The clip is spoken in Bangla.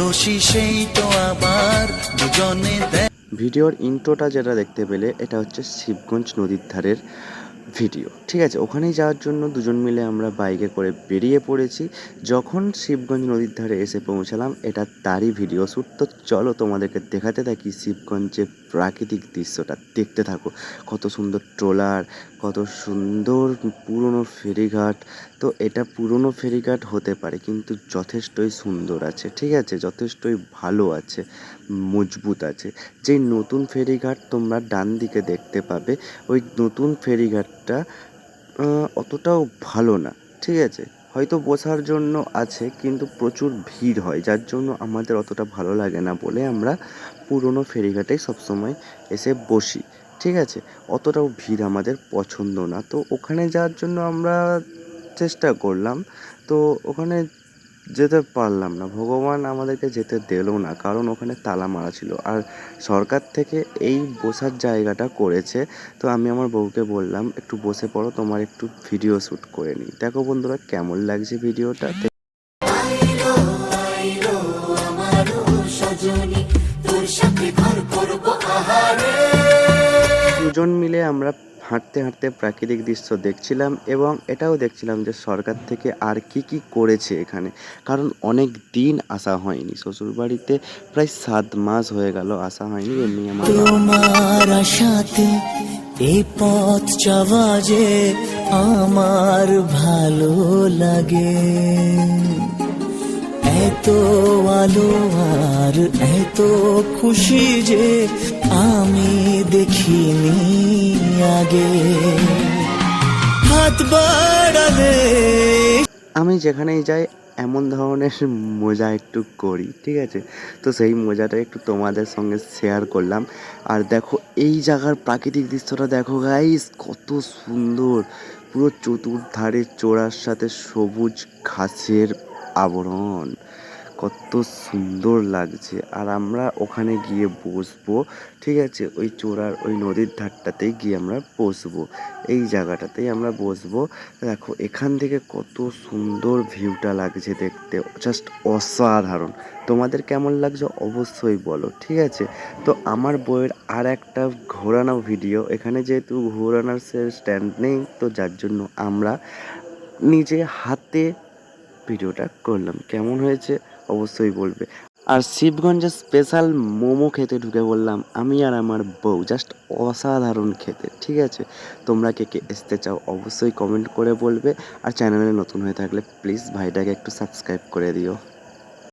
বয়সী সেই তো আবার দুজনে ভিডিওর ইন্ট্রোটা যেটা দেখতে পেলে, এটা হচ্ছে শিবগঞ্জ নদীর ধারের ভিডিও ঠিক আছে? ওখানেই যাওয়ার জন্য দুজন মিলে আমরা বাইকে করে বেরিয়ে পড়েছি। যখন শিবগঞ্জ নদীর ধারে এসে পৌঁছালাম, এটা তারই ভিডিও শ্যুট তো চলো তোমাদেরকে দেখাতে থাকি শিবগঞ্জের প্রাকৃতিক দৃশ্যটা। দেখতে থাকো, কত সুন্দর ট্রলার, কত সুন্দর পুরনো ফেরিঘাট। তো এটা পুরনো ফেরিঘাট হতে পারে, কিন্তু যথেষ্টই সুন্দর আছে, ঠিক আছে? যথেষ্টই ভালো আছে, মজবুত আছে। যেই নতুন ফেরিঘাট তোমরা ডান দিকে দেখতে পাবে, ওই নতুন ফেরিঘাটটা আহ, অতটাও ভালো না ঠিক আছে? হয়তো বসার জন্য আছে কিন্তু প্রচুর ভিড় হয় যার জন্য আমাদের অতটা ভালো লাগে না বলে আমরা পুরনো ফেরিঘাটেই সবসময় এসে বসি ঠিক আছে? অতটাও ভিড় আমাদের পছন্দ না। তো ওখানে যাওয়ার জন্য আমরা চেষ্টা করলাম। তো ওখানে যেতে পারলাম না। ভগবান আমাদেরকে যেতে দিলো না কারণ ওখানে তালা মারা ছিল। আর সরকার থেকে এই বসার জায়গাটা করেছে। তো আমি আমার বউকে বললাম একটু বসে পড়ো তোমার একটু ভিডিও শ্যুট করে নিই। দেখো বন্ধুরা কেমন লাগছে ভিডিওটা দুজন মিলে আমরা হাঁটতে হাঁটতে প্রাকৃতিক দৃশ্য দেখছিলাম এবং এটাও দেখছিলাম যে সরকার থেকে আর কি কি করেছে এখানে। কারণ অনেক দিন আসা হয়নি। শ্বশুরবাড়িতে প্রায় সাত মাস হয়ে গেল আসা হয়নি এমনি আমার এই পথ চাওয়া যে আমার ভালো লাগে। এত আলো আর এত খুশি যে আমি দেখিনি আগে হাত বাড়ালে আমি যেখানেই যাই, এমন ধরনের মজা একটু করি, ঠিক আছে? তো সেই মজাটা একটু তোমাদের সঙ্গে শেয়ার করলাম। আর দেখো, এই জায়গার প্রাকৃতিক দৃশ্যটা দেখো গাইস কত সুন্দর। পুরো চতুর্ধারে চোরার সাথে সবুজ ঘাসের আবরণ। কত সুন্দর লাগছে। আর আমরা ওখানে গিয়ে বসবো, ঠিক আছে? ওই চোরার ওই নদীর ধারটাতেই গিয়ে আমরা বসবো। এই জায়গাটাতেই আমরা বসবো। দেখো, এখান থেকে কত সুন্দর ভিউটা লাগছে দেখতে। জাস্ট অসাধারণ। তোমাদের কেমন লাগছে অবশ্যই বলো, ঠিক আছে? তো আমার বইয়ের আর একটা ঘোরানো ভিডিও এখানে যেহেতু ঘোরানোর স্ট্যান্ড নেই, তো যার জন্য আমরা নিজে হাতে ভিডিওটা করলাম। কেমন হয়েছে অবশ্যই বলবে। আর শিবগঞ্জের স্পেশাল মোমো খেতে ঢুকে বললাম আমি আর আমার বউ জাস্ট অসাধারণ খেতে, ঠিক আছে? তোমরা কে কে আসতে চাও অবশ্যই কমেন্ট করে বলবে। আর চ্যানেলে নতুন হয়ে থাকলে প্লিজ ভাইটাকে একটু সাবস্ক্রাইব করে দিও।